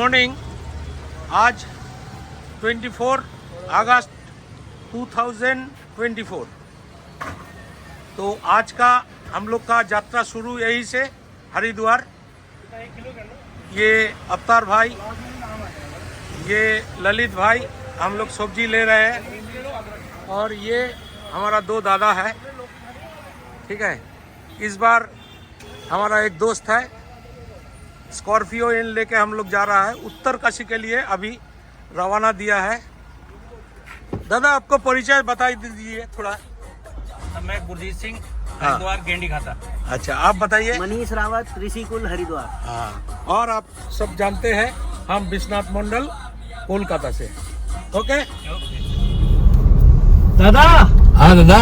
Morning आज 24 अगस्त 2024 तो आज का हम लोग का यात्रा शुरू यहीं से, हरिद्वार। ये अवतार भाई, ये ललित भाई हम लोग सब्ज़ी ले रहे हैं। और ये हमारा दो दादा है। ठीक है? इस बार हमारा एक दोस्त है। स्कॉर्पियो इन लेके हम लोग जा रहा है। उत्तर काशी के लिए अभी रवाना दिया है। दादा आपको परिचय बता दीजिए थोड़ा। मैं गुरजीत सिंह हाँ। हरिद्वार गेंडी खाता अच्छा आप बताइए। मनीष रावत ऋषिकुल हरिद्वार। हाँ और आप सब जानते हैं हम विश्वनाथ मंडल कोलकाता से ओके? दादा! हाँ दादा।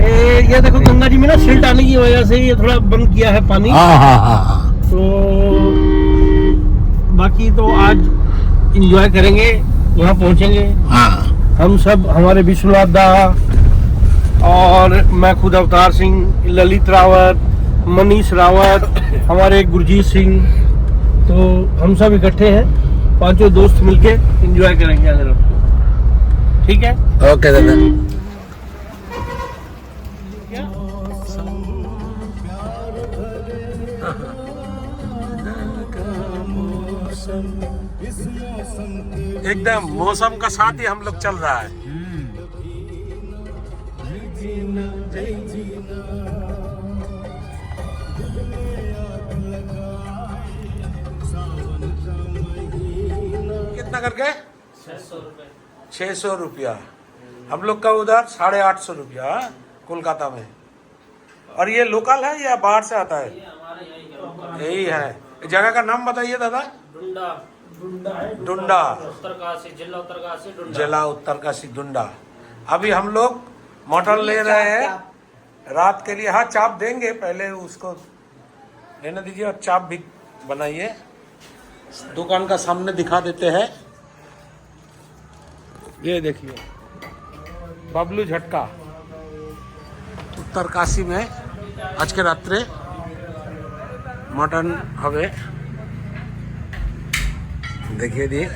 ए, ये देखो गंगा जी में ना सिल्ट आने की वजह से ये थोड़ा बंद किया है पानी। हाँ हाँ हाँ हाँ। तो बाकी तो आज एंजॉय करेंगे वहाँ पहुँचेंगे। हाँ। हम सब हमारे विश्वनाथ दा और मैं खुद अवतार सिंह ललित रावत मनीष रावत हमारे गुरजीत सिंह तो हम सब इकट्ठे हैं पाँचों दोस्त मिलके एंजॉय करेंगे अगर ठीक है? ओके दादा। एकदम मौसम का साथ ही हम लोग चल रहा है। कितना करके? छह सौ रुपया। हम लोग का उधर साढ़े आठ सौ रुपया, कोलकाता में। और ये लोकल है या बाहर से आता है? यही है। जगह का नाम बताइए दादा। डुंडा जिला उत्तरकाशी डुंडा जिला डुंडा अभी हम लोग मटन ले रहे हैं। रात के लिए हाँ चाप देंगे। पहले उसको लेने दीजिए और चाप भी बनाइए। दुकान का सामने दिखा देते हैं। ये देखिए बबलू झटका। उत्तरकाशी में आज के रात्रे मटन हवे। দেখিয়ে দিয়ে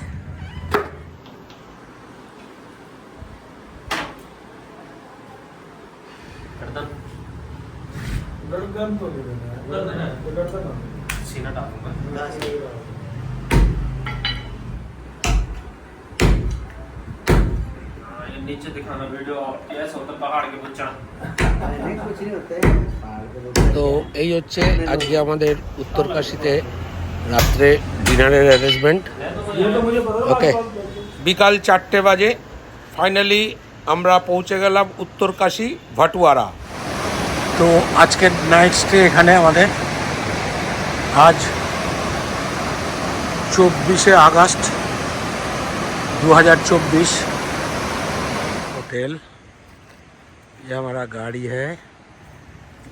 सीना डालूंगा हाँ, ये नीचे दिखाना वीडियो ऐसा होता है पहाड़ के ऊपर তো এই হচ্ছে আজকে আমাদের উত্তরকাশীতে রাত্রে ডিনারের অ্যারেঞ্জমেন্ট ওকে বিকাল চারটে বাজে ফাইনালি আমরা পৌঁছে গেলাম উত্তরকাশী ভাটুয়ারা তো আজকের নাইট স্টে এখানে আমাদের আজ চব্বিশে আগস্ট दो हजार चौबीस होटल ये हमारा गाड़ी है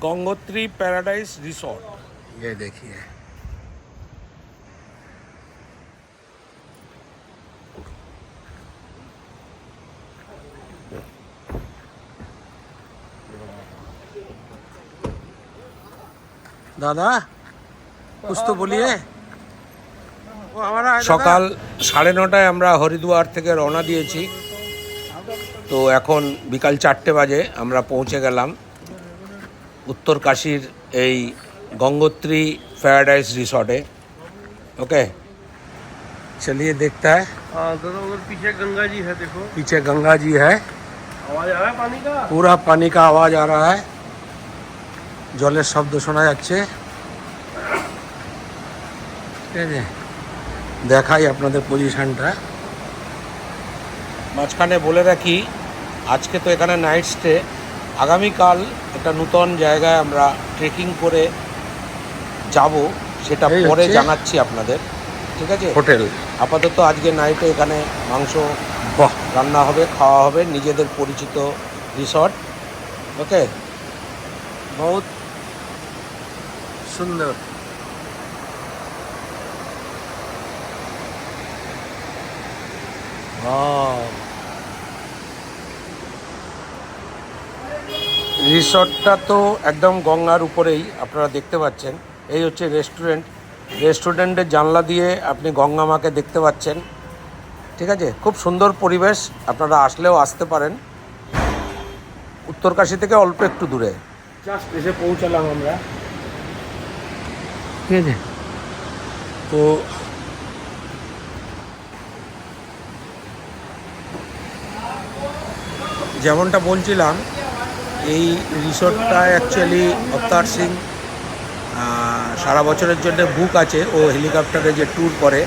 गंगोत्री पैराडाइज रिसोर्ट ये देखिए दादा कुछ तो बोलिए वो हमारा है दादा। সকাল সাড়ে নটায় আমরা হরিদ্বার থেকে রওনা দিয়েছি তো এখন বিকাল চারটে বাজে আমরা পৌঁছে গেলাম উত্তর কাশীর এই गंगोत्री पैराडाइज रिसोर्ट है ओके चलिए देखता है हाँ दादा उधर पीछे गंगा जी है देखो पीछे गंगा जी है आवाज आ रहा है पानी का पूरा पानी का आवाज आ रहा है জলের শব্দ শোনা যাচ্ছে। ঠিক আছে? দেখাই আপনাদের পজিশনটা মাঝখানে বলে রাখি আজকে তো এখানে নাইট স্টে আগামীকাল একটা নূতন জায়গায় আমরা ট্রেকিং করে যাব সেটা পরে জানাচ্ছি আপনাদের। ঠিক আছে? হোটেল। আপাতত আজকে নাইটে এখানে মাংস রান্না হবে খাওয়া হবে নিজেদের পরিচিত রিসর্ট ওকে বহুত সুন্দর রিসর্টটা তো একদম গঙ্গার উপরেই, আপনারা দেখতে পাচ্ছেন। এই হচ্ছে রেস্টুরেন্ট রেস্টুরেন্টের জানলা দিয়ে আপনি গঙ্গা মাকে দেখতে পাচ্ছেন। ঠিক আছে? খুব সুন্দর পরিবেশ, আপনারা আসলেও আসতে পারেন। উত্তরকাশী থেকে অল্প একটু দূরে। জাস্ট এসে পৌঁছালাম আমরা। ঠিক আছে। তো যেমনটা বলছিলাম এই রিসোর্টটা অ্যাকচুয়ালি অবতার সিং সারা বছরের জন্য বুক আছে। ও হেলিকপ্টারে যে ট্যুর করে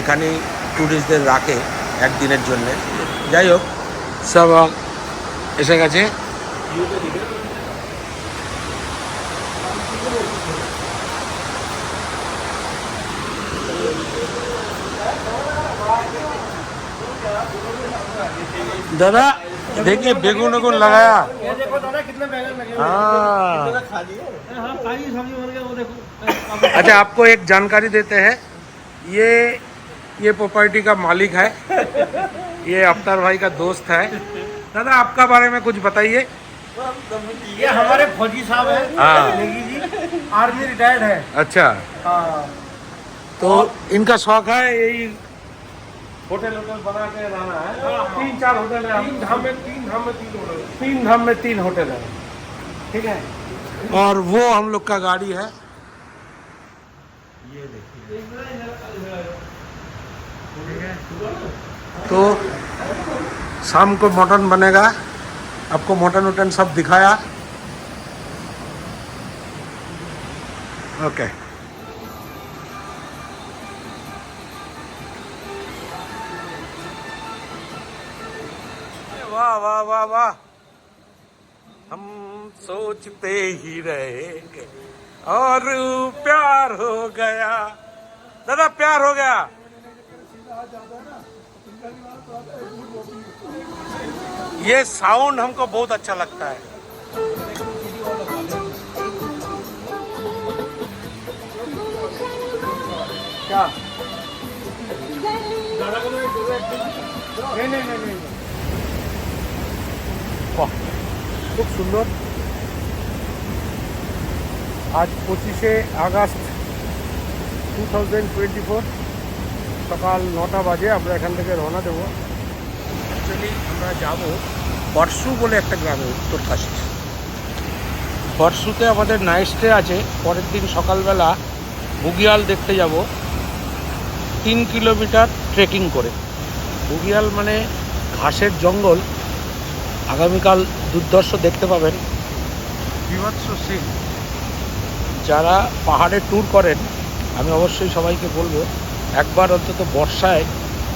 এখানেই ট্যুরিস্টদের রাখে একদিনের জন্যে। যাই হোক সব এসে গেছে। दादा देखिए बेगुन वेगुन लगाया। ये देखो दादा कितने बैगन लगे हुए हाँ। हैं हाँ खाली सब्ज़ी बन गया वो देखो अच्छा आपको एक जानकारी देते हैं ये ये प्रॉपर्टी का मालिक है ये अफ्तार भाई का दोस्त है। दादा आपका बारे में कुछ बताइए। ये हमारे फौजी साहब है हाँ। नेगी जी आर्मी रिटायर्ड है। अच्छा। हाँ। तो इनका शौक है यही होटल होटल बना के रहना है। तीन चार होटल है। तीन धाम में तीन धाम में तीन होटल तीन धाम में तीन होटल है। ठीक है? और वो हम लोग का गाड़ी है। ये देखिए। तो शाम को मटन बनेगा। आपको मटन वटन सब दिखाया। ओके। वाह वाह वाह वाह। हम सोचते ही रहेंगे। और प्यार हो गया। दादा, प्यार हो गया। ये साउंड हमको बहुत अच्छा लगता है। क्या? नहीं नहीं नहीं খুব সুন্দর। আজ পঁচিশে August two thousand twenty four, সকাল নটা বাজে, আমরা এখান থেকে রওনা দেবো। অ্যাকচুয়ালি আমরা যাব বর্ষু বলে একটা গ্রামে উত্তরকাশী বর্ষুতে আমাদের নাইট স্টে আছে, পরের দিন সকালবেলা বুগিয়াল দেখতে যাব। তিন কিলোমিটার ট্রেকিং করে। বুগিয়াল মানে ঘাসের জঙ্গল আগামীকাল দুর্ধর্ষ দেখতে পাবেন। বিভৎস সিং যারা পাহাড়ে ট্যুর করেন আমি অবশ্যই সবাইকে বলব একবার অন্তত বর্ষায়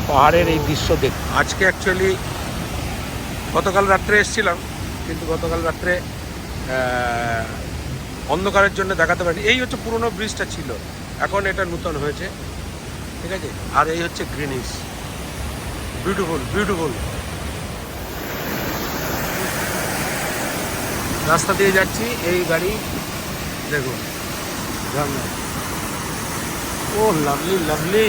পাহাড়ের এই দৃশ্য দেখ আজকে অ্যাকচুয়ালি গতকাল রাত্রে এসেছিলাম কিন্তু গতকাল রাত্রে অন্ধকারের জন্য দেখাতে পারিনি। এই হচ্ছে পুরনো ব্রিজটা ছিল। এখন এটা নূতন হয়েছে। ঠিক আছে? আর এই হচ্ছে গ্রিনিস বিউটিফুল বিউটিফুল রাস্তা দিয়ে যাচ্ছি, এই গাড়ি, দেখুন ঝর্ণা ও, লাভলি লাভলি।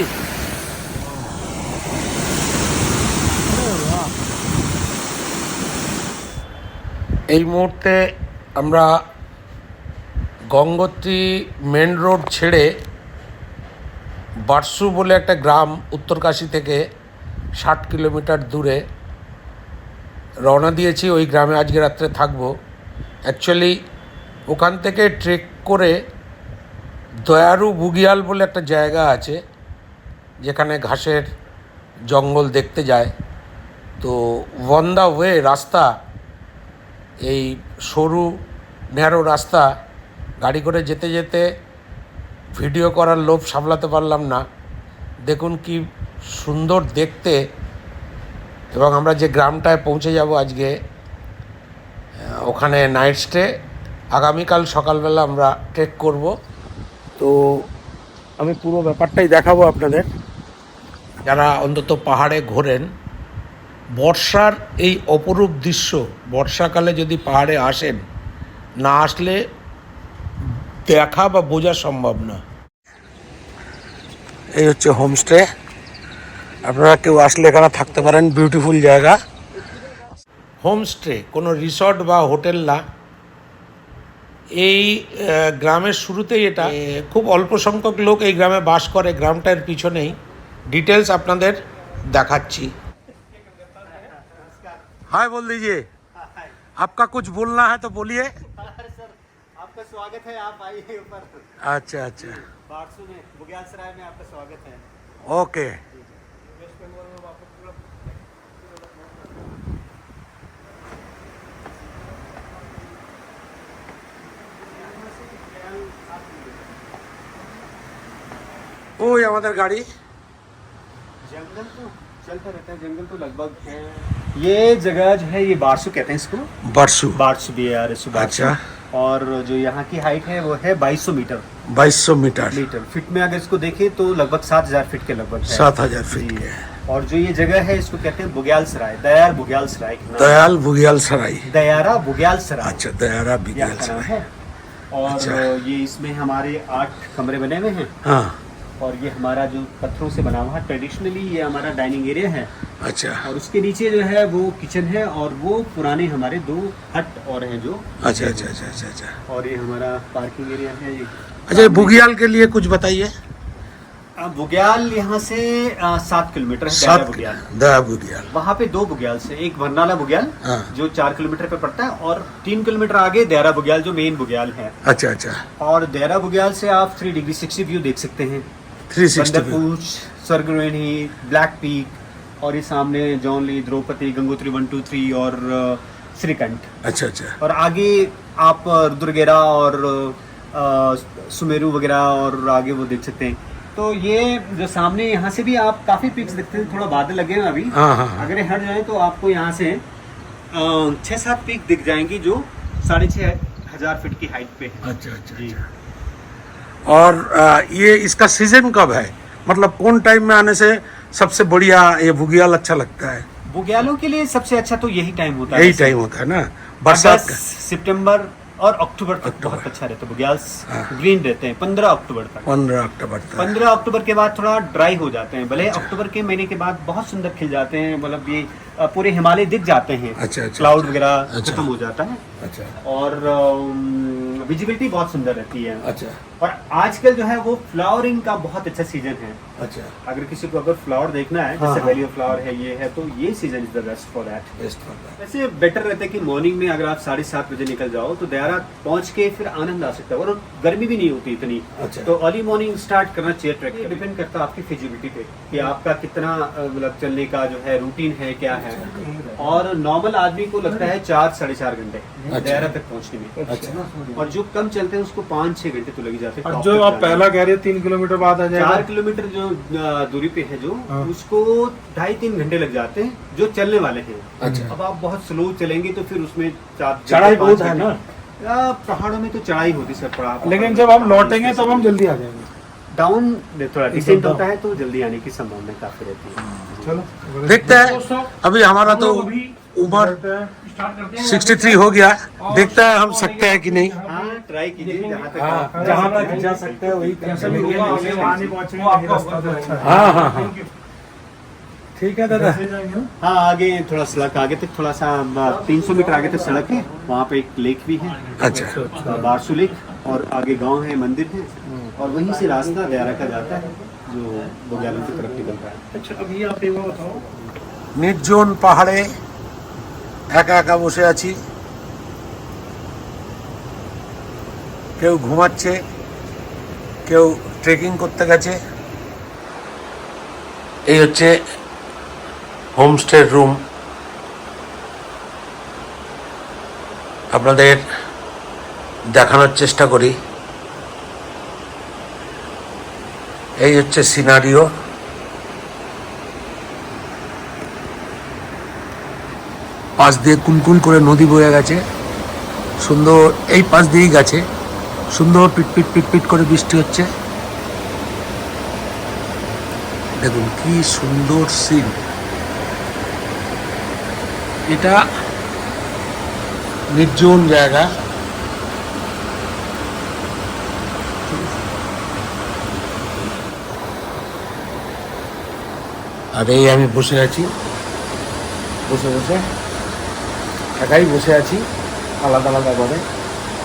এই মুহূর্তে আমরা গঙ্গোত্রী মেন রোড ছেড়ে বারসু বলে একটা গ্রাম উত্তরকাশী থেকে ষাট কিলোমিটার দূরে রওনা দিয়েছি। ওই গ্রামে আজকে রাত্রে থাকব। অ্যাকচুয়ালি ওখান থেকে ট্রেক করে দয়ারু বুগিয়াল বলে একটা জায়গা আছে, যেখানে ঘাসের জঙ্গল দেখতে যায়। তো ওয়ান দ্য ওয়ে রাস্তা, এই সরু ন্যারো রাস্তা, গাড়ি করে যেতে যেতে ভিডিও করার লোভ সামলাতে পারলাম না। দেখুন কি সুন্দর দেখতে। এবং আমরা যে গ্রামটায় পৌঁছে যাব আজকে ওখানে নাইট স্টে আগামীকাল সকালবেলা আমরা ট্রেক করব। তো আমি পুরো ব্যাপারটাই দেখাবো আপনাদের। যারা অন্তত পাহাড়ে ঘোরেন, বর্ষার এই অপরূপ দৃশ্য, বর্ষাকালে যদি পাহাড়ে আসেন, না আসলে দেখা বা বোঝা সম্ভব না। এই হচ্ছে হোমস্টে আপনারা কেউ আসলে এখানে থাকতে পারেন বিউটিফুল জায়গা। হোমস্টে কোনো রিসর্ট বা হোটেল না এই আহ, গ্রামের শুরুতেই এটা এ, খুব অল্প সংখ্যক লোক এই গ্রামে বাস করে গ্রামটার পিছনেই ডিটেলস আপনাদের দেখাচ্ছি हाय बोल दीजिए आपका कुछ बोलना है तो बोलिए आपका स्वागत है आप आइए ऊपर अच्छा अच्छा बारसू में बुग्याल सराय में आपका स्वागत है ओके ওই আমাদের গাড়ি जंगल तो चलता रहता है जंगल तो लगभग है ये जगह जो है ये बारसू कहते हैं इसको Barsu Barsu B R S अच्छा। और जो यहाँ की हाइट है वो है 2200 मीटर बाईस सौ मीटर मीटर फीट में अगर इसको देखें तो लगभग 7000 फीट के लगभग है सात हजार फीट जी। के और जो ये जगह है इसको कहते हैं बुग्याल सराय दयार बुग्याल सराय के नाम। दयाल बुगियाल सराई दयारा बुग्याल सराय अच्छा दयारा यहाँ बुगियाल का नाम सराई है और अच्छा। ये इसमें हमारे आठ कमरे बने हुए हैं हाँ और ये हमारा जो पत्थरों से बना हुआ है ट्रेडिशनली ये हमारा डाइनिंग एरिया है। अच्छा। और उसके नीचे जो है वो किचन है और वो पुराने हमारे दो हट और हैं जो। अच्छा अच्छा अच्छा अच्छा अच्छा। और ये हमारा पार्किंग एरिया है ये अच्छा बुगियाल के लिए कुछ बताइए। बुग्याल यहाँ से सात किलोमीटर है सात दायरा बुग्याल वहाँ पे दो बुग्याल से एक भरनाला बुग्याल हाँ। जो चार किलोमीटर पे पड़ता है और तीन किलोमीटर आगे देहरा बुग्याल जो मेन बुग्याल है। अच्छा अच्छा। और देहरा बुग्याल से आप थ्री डिग्री सिक्सटी व्यू देख सकते हैं। स्वर्गरोहिणी ब्लैक पीक और ये सामने Jaonli Draupadi Gangotri one two three और श्रीकंठ अच्छा अच्छा। और आगे आप रुद्रगेरा और अ, सुमेरु वगैरह और आगे वो देख सकते हैं। तो ये जो सामने यहाँ से भी आप काफ़ी पिक्स देखते हैं थोड़ा बादल लगे हैं अभी। हाँ हाँ हाँ। अगर हट जाए तो आपको यहाँ से छह सात पीक दिख जाएँगी जो साढ़े छह हज़ार फीट की हाइट पे है। अच्छा अच्छा जी। और ये इसका सीज़न कब है? मतलब कौन टाइम में आने से सबसे बढ़िया ये बुगियाल अच्छा लगता है? बुग्यालों के लिए सबसे अच्छा तो यही टाइम होता है। यही टाइम होता है ना? बरसात सितंबर और अक्टूबर तक। बहुत अच्छा रहता है बुग्याल हाँ। ग्रीन रहते हैं पंद्रह अक्टूबर तक। पंद्रह अक्टूबर तक। पंद्रह अक्टूबर के बाद थोड़ा ड्राई हो जाते हैं। भले अक्टूबर के महीने के बाद बहुत सुंदर खिल जाते हैं मतलब ये पूरे हिमालय दिख जाते हैं। अच्छा, अच्छा, क्लाउड अच्छा। वगैरह अच्छा। खत्म हो जाता है। अच्छा। और विजिबिलिटी बहुत सुंदर रहती है। अच्छा। और आजकल जो है वो फ्लावरिंग का बहुत अच्छा सीज़न है। अच्छा। अगर किसी को अगर फ्लावर देखना है हाँ, जैसे हाँ। वैली ऑफ़ फ्लावर है ये है तो ये season is the best for that best for that वैसे बेटर रहता है कि मॉर्निंग में अगर आप साढ़े सात बजे निकल जाओ तो दयारा पहुँच के फिर आनंद आ सकता है और गर्मी भी नहीं होती इतनी। अच्छा। तो अर्ली मॉर्निंग स्टार्ट करना चाहिए ट्रैक डिपेंड करता है आपकी फिजिबिलिटी पे कि आपका कितना मतलब चलने का जो है रूटीन है क्या है। और नॉर्मल आदमी को लगता है चार साढ़े चार घंटे अच्छा। दयारा तक पहुँचने में। अच्छा। और जो कम चलते हैं उसको पाँच छह घंटे तो लग जाते हैं जो आप पहला कह रहे हो तीन किलोमीटर बाद आ में। जाएगा। चार किलोमीटर जो दूरी पे है जो हाँ। उसको ढाई तीन घंटे लग जाते हैं जो चलने वाले हैं। अच्छा। अब आप बहुत स्लो चलेंगे तो फिर उसमें चढ़ाई बहुत है ना? पहाड़ों में तो चढ़ाई होती सर पड़ा लेकिन जब हम लौटेंगे तब हम जल्दी आ जाएँगे। डाउन थोड़ा डिसेंट होता है तो जल्दी आने की संभावना काफ़ी रहती है। चलो। देखते हैं। अभी हमारा तो उम्र 63 हो। गया। देखता है हम सकते हैं कि नहीं। ट्राई कीजिए जहाँ तक हाँ, आप- जहाँ तक जा सकते हैं वही कैसे भी होगा आगे वहाँ नहीं पहुँचेंगे वही रास्ता तो अच्छा है हाँ हाँ हाँ ठीक है दादा हाँ आगे थोड़ा सड़क आगे तक थोड़ा सा तीन सौ मीटर आगे तक सड़क है वहाँ पे एक लेक भी है अच्छा बारसू लेक और आगे गांव है मंदिर है और वहीं से रास्ता दयारा का जाता है जो बुग्यालों की तरफ निकलता है अच्छा अभी आप एक बार बताओ নির্জন পাহাড়ে একা একা বসে আছি কেউ ঘুমাচ্ছে, কেউ ট্রেকিং করতে গেছে। এই হচ্ছে হোমস্টের রুম আপনাদের দেখানোর চেষ্টা করি। এই হচ্ছে সিনারিও পাশ দিয়ে কুলকুল করে নদী বয়ে গেছে। সুন্দর, এই পাশ দিয়েই গেছে। সুন্দর পিটপিট পিটপিট করে বৃষ্টি হচ্ছে। দেখুন কি সুন্দর সিন। এটা নির্জন জায়গা। আর এই আমি বসে আছি। বসে বসে। একাই বসে আছি, আলাদা আলাদা করে।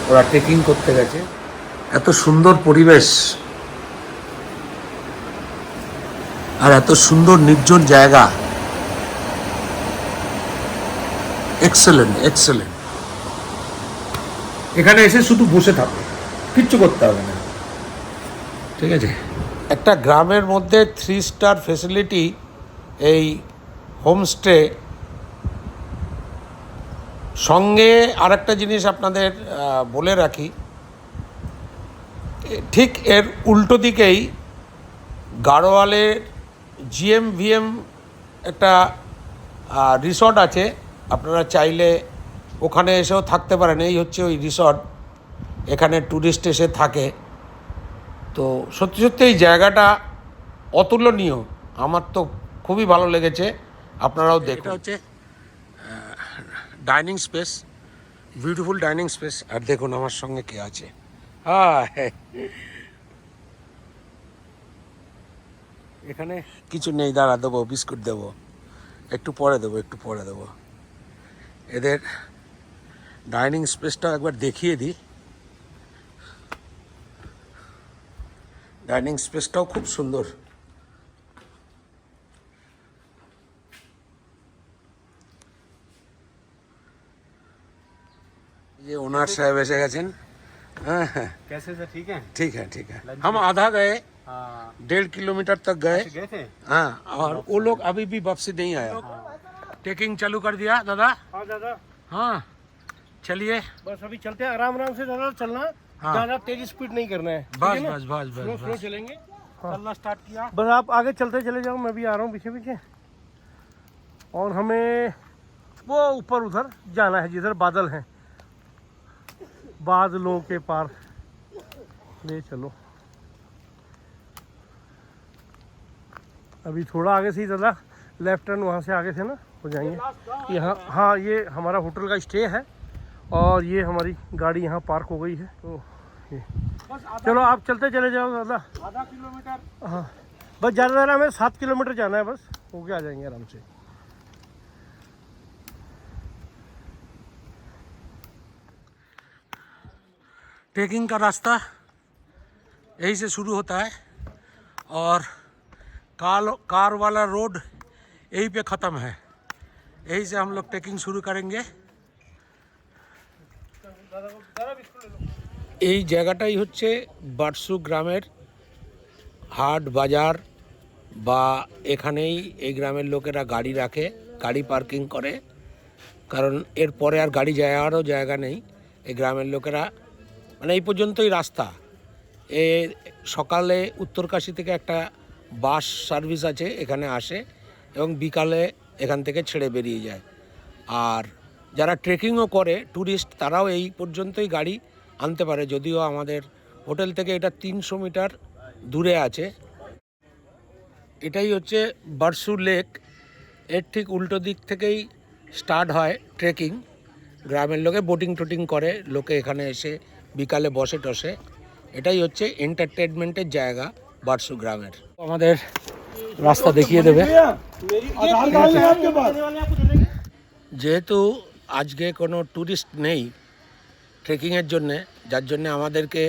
ওরা ট্রেকিং করতে গেছে। এত সুন্দর পরিবেশ আর এত সুন্দর নির্জন জায়গা। এক্সেলেন্ট এক্সেলেন্ট এখানে এসে শুধু বসে থাকো কিচ্ছু করতে হবে না। ঠিক আছে। একটা গ্রামের মধ্যে থ্রি স্টার ফেসিলিটি এই হোমস্টে সঙ্গে আরেকটা জিনিস আপনাদের বলে রাখি ঠিক এর উল্টো দিকেই গাড়োয়ালের জিএম ভিএম একটা রিসর্ট আছে। আপনারা চাইলে ওখানে এসেও থাকতে পারেন। এই হচ্ছে ওই রিসর্ট। এখানে ট্যুরিস্ট এসে থাকে। তো সত্যি সত্যি এই জায়গাটা অতুলনীয়। আমার তো খুবই ভালো লেগেছে। আপনারাও দেখুন। হচ্ছে dining space beautiful dining space. আর দেখুন আমার সঙ্গে কে আছে। এখানে কিছু নেই, দাঁড়া, দেবো, বিস্কুট দেবো। একটু পরে দেবো, একটু পরে দেবো। এদের ডাইনিং স্পেসটা একবার দেখিয়ে দিই। ডাইনিং স্পেসটাও খুব সুন্দর। যে ওনার সাহেব এসে গেছেন। कैसे सर ठीक है? ठीक है ठीक है। हम आधा गए हाँ। डेढ़ किलोमीटर तक गए। गए थे? हाँ और वो लोग अभी भी वापसी नहीं आया। टेकिंग चालू कर दिया दादा। हाँ दादा। हाँ चलिए। बस अभी चलते हैं आराम आराम से दादा चलना। हाँ। ज़्यादा तेज स्पीड नहीं करना है। बस बस बस स्लो बस। स्लो चलेंगे चलना स्टार्ट किया। बस आप आगे चलते चले जाओ मैं भी आ रहा हूँ पीछे पीछे। और हमें वो ऊपर उधर जाना है जिधर बादल हैं। बादलों के पार। ले चलो। अभी थोड़ा आगे से ही दादा लेफ़्ट टर्न वहाँ से आगे से ना हो जाएँगे। यहाँ हाँ ये हमारा होटल का स्टे है और ये हमारी गाड़ी यहाँ पार्क हो गई है। तो ये। चलो आप चलते चले जाओ दादा आधा किलोमीटर। हाँ। बस ज़्यादा ज़्यादा हमें सात किलोमीटर जाना है बस। होके आ जाएँगे आराम से। ट्रेकिंग का रास्ता यहीं से शुरू होता है और कार कार वाला रोड यहीं पे ख़त्म है यहीं से हम लोग ट्रेकिंग शुरू करेंगे এই জায়গাটাই হচ্ছে বারসু গ্রামের হাট বাজার বা এখানেই এই গ্রামের লোকেরা গাড়ি রাখে গাড়ি পার্কিং করে কারণ এরপরে আর গাড়ি যাওয়ারও জায়গা নেই এই গ্রামের লোকেরা মানে এই পর্যন্তই রাস্তা। এ সকালে উত্তরকাশি থেকে একটা বাস সার্ভিস আছে, এখানে আসে এবং বিকালে এখান থেকে ছেড়ে বেরিয়ে যায়। আর যারা ট্রেকিংও করে ট্যুরিস্ট তারাও এই পর্যন্তই গাড়ি আনতে পারে। যদিও আমাদের হোটেল থেকে এটা তিনশো মিটার দূরে আছে। এটাই হচ্ছে বার্সু লেক। এর ঠিক উল্টো দিক থেকেই স্টার্ট হয় ট্রেকিং। গ্রামের লোকে বোটিং টোটিং করে, লোকে এখানে এসে বিকালে বসে টসে। এটাই হচ্ছে এন্টারটেনমেন্টের জায়গা বারসু গ্রামের। আমাদের রাস্তা দেখিয়ে দেবে। যেহেতু আজকে কোনো ট্যুরিস্ট নেই ট্রেকিংয়ের জন্যে যার জন্যে আমাদেরকে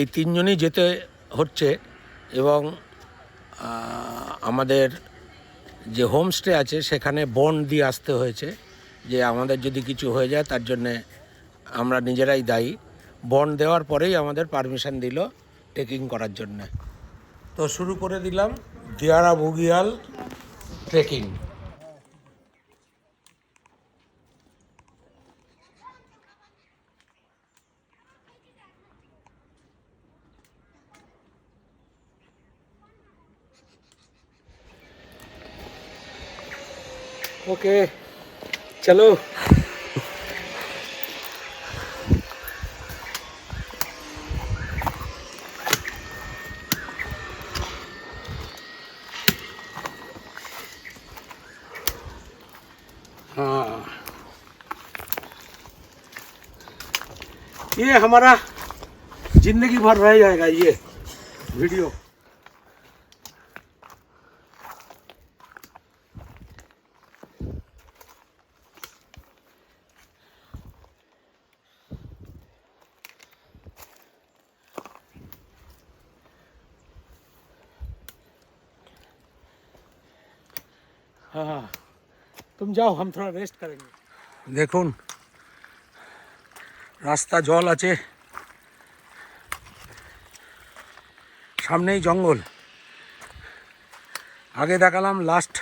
এই তিনজনই যেতে হচ্ছে এবং আমাদের যে হোমস্টে আছে সেখানে বন্ড দিয়ে আসতে হয়েছে। যে আমাদের যদি কিছু হয়ে যায় তার জন্যে আমরা নিজেরাই দায়ী বন্ড দেওয়ার পরেই আমাদের পারমিশন দিল ট্রেকিং করার জন্যে তো শুরু করে দিলাম দিয়ারা বুগিয়াল ট্রেকিং ओके चलो हमारा ज़िंदगी भर रह जाएगा ये वीडियो। हाँ, हाँ। तुम जाओ, हम थोड़ा रेस्ट करेंगे। देखो রাস্তা, জল আছে। সামনেই জঙ্গল। আগে দেখালাম লাস্ট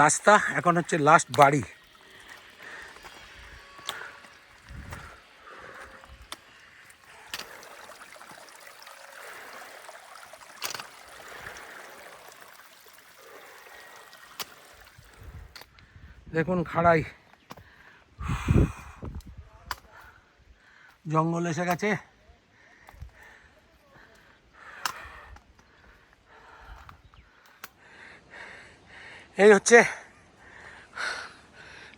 রাস্তা, এখন হচ্ছে লাস্ট বাড়ি। দেখুন খাড়াই। জঙ্গল এসে গেছে। এই হচ্ছে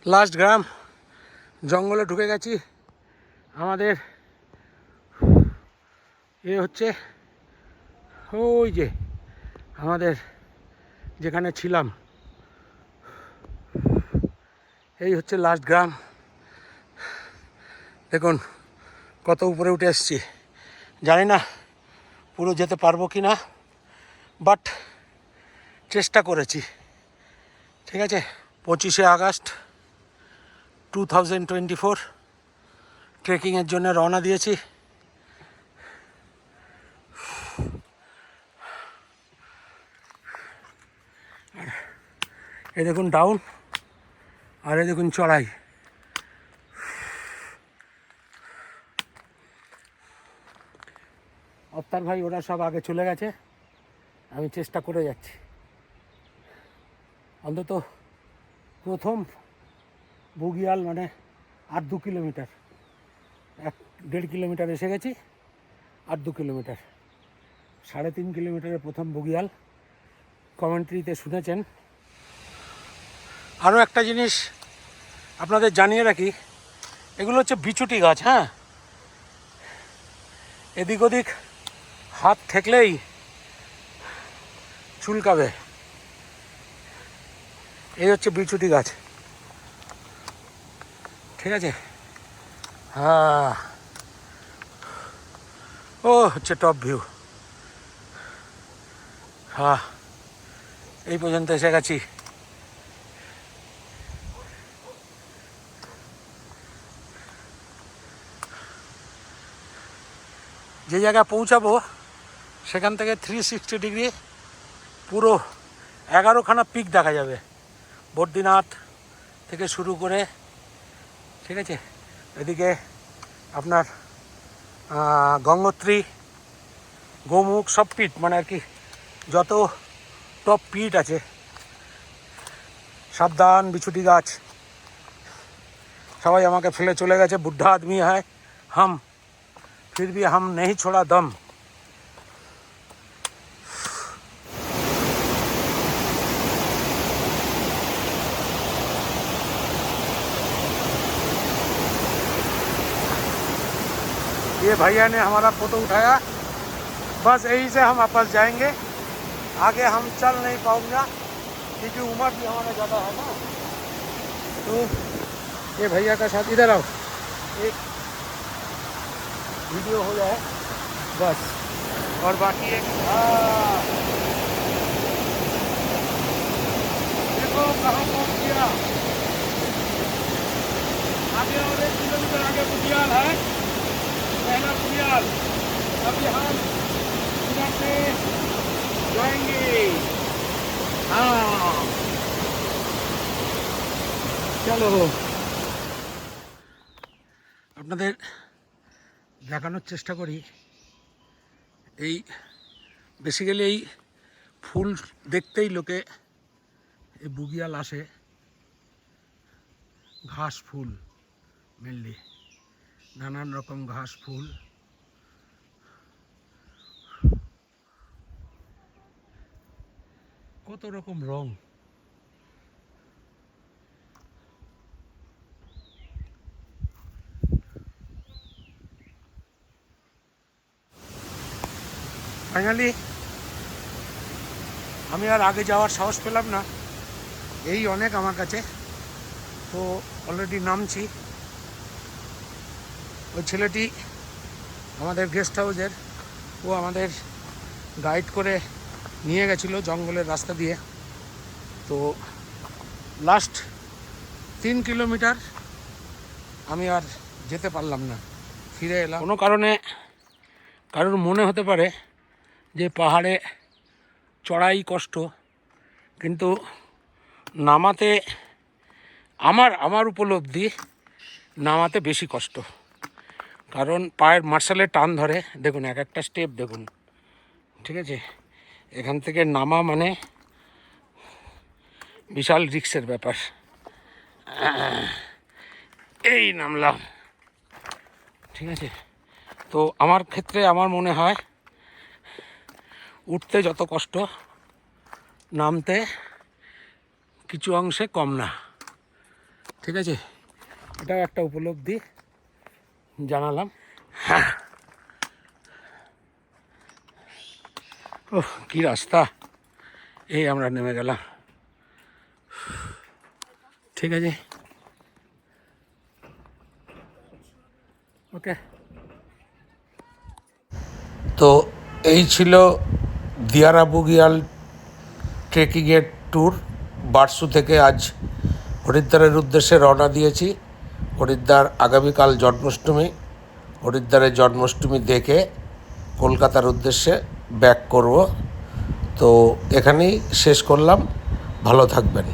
লাস্ট গ্রাম। জঙ্গলে ঢুকে গেছি। আমাদের এ হচ্ছে ওই যে আমাদের যেখানে ছিলাম। এই হচ্ছে লাস্ট গ্রাম। দেখুন কত উপরে উঠে এসছি। জানি না পুরো যেতে পারব কি না বাট চেষ্টা করেছি। ঠিক আছে, পঁচিশে August two thousand twenty four ট্রেকিংয়ের জন্য রওনা দিয়েছি। এ দেখুন ডাউন আর এ দেখুন চড়াই। অত্তার ভাই, ওরা সব আগে চলে গেছে। আমি চেষ্টা করে যাচ্ছি। অন্তত প্রথম বুগিয়াল মানে আর দু কিলোমিটার, এক দেড় কিলোমিটার এসে গেছি, আর দু কিলোমিটার। সাড়ে তিন কিলোমিটারের প্রথম বুগিয়াল। কমেন্ট্রিতে শুনেছেন। আরও একটা জিনিস আপনাদের জানিয়ে রাখি, এগুলো হচ্ছে বিচুটি গাছ হ্যাঁ? এদিক ওদিক হাত ঠেকলেই চুলকাবে। এই হচ্ছে বিচুটি গাছ। ঠিক আছে? হ্যাঁ। ও, হচ্ছে টপ ভিউ হ্যাঁ এই পর্যন্ত এসে গেছি। যে জায়গায় পৌঁছাবো সেখান থেকে থ্রি সিক্সটি ডিগ্রি পুরো এগারোখানা পিক দেখা যাবে। বদ্রীনাথ থেকে শুরু করে, ঠিক আছে? এদিকে আপনার গঙ্গোত্রী, গোমুখ, সব পিঠ মানে আর কি যত টপ পিঠ আছে। সাবধান, বিছুটি গাছ। সবাই আমাকে ফেলে চলে গেছে। বুদ্ধা আদমি হয়, হাম। ফির হাম নেই ছোড়া দম। ये भैया ने हमारा फ़ोटो उठाया। बस यही से हम वापस जाएँगे। आगे हम चल नहीं पाऊँगा, क्योंकि उम्र भी हमारा ज़्यादा है ना। तो ये भैया का साथ इधर आओ। एक वीडियो हो जाए। बस। और बाकी एक हाँ। देखो कहाँ पहुँच गया। आगे और एक किलोमीटर आगे बुटियाल है। पहला बुटियाल अभी हम इधर से जाएंगे हाँ চলো আপনাদের দেখানোর চেষ্টা করি এই বেসিক্যালি এই ফুল দেখতেই লোকে এই বুগিয়াল আসে ঘাস ফুল মেনলি নানান রকম ঘাস, ফুল। কত রকম রং। ফাইনালি, আমি আর আগে যাওয়ার সাহস পেলাম না। এই অনেক আমার কাছে। তো অলরেডি নামছি। ওই ছেলেটি আমাদের গেস্ট হাউসের, ও আমাদের গাইড করে নিয়ে গেছিল জঙ্গলের রাস্তা দিয়ে। তো লাস্ট তিন কিলোমিটার আমি আর যেতে পারলাম না, ফিরে এলাম। কোনো কারণে কারোর মনে হতে পারে যে পাহাড়ে চড়াই কষ্ট, কিন্তু নামাতে আমার আমার উপলব্ধি নামাতে বেশি কষ্ট। কারণ পায়ের মার্শালে টান ধরে। দেখুন, এক একটা স্টেপ দেখুন। ঠিক আছে? এখান থেকে নামা মানে বিশাল রিক্সের ব্যাপার। এই নামলাম। ঠিক আছে? তো আমার ক্ষেত্রে আমার মনে হয়, উঠতে যত কষ্ট, নামতে কিছু অংশে কম না। ঠিক আছে? এটাও একটা উপলব্ধি। জানালাম। হ্যাঁ। ওহ কী রাস্তা। এই আমরা নেমে গেলাম। ঠিক আছে। ওকে। তো এই ছিল দিয়ারা বুগিয়াল ট্রেকিংয়ের ট্যুর বারসু থেকে আজ হরিদ্বারের উদ্দেশ্যে রওনা দিয়েছি। হরিদ্বার আগামীকাল জন্মাষ্টমী। হরিদ্বারের জন্মাষ্টমী দেখে কলকাতার উদ্দেশ্যে ব্যাক করব। তো এখানেই শেষ করলাম। ভালো থাকবেন।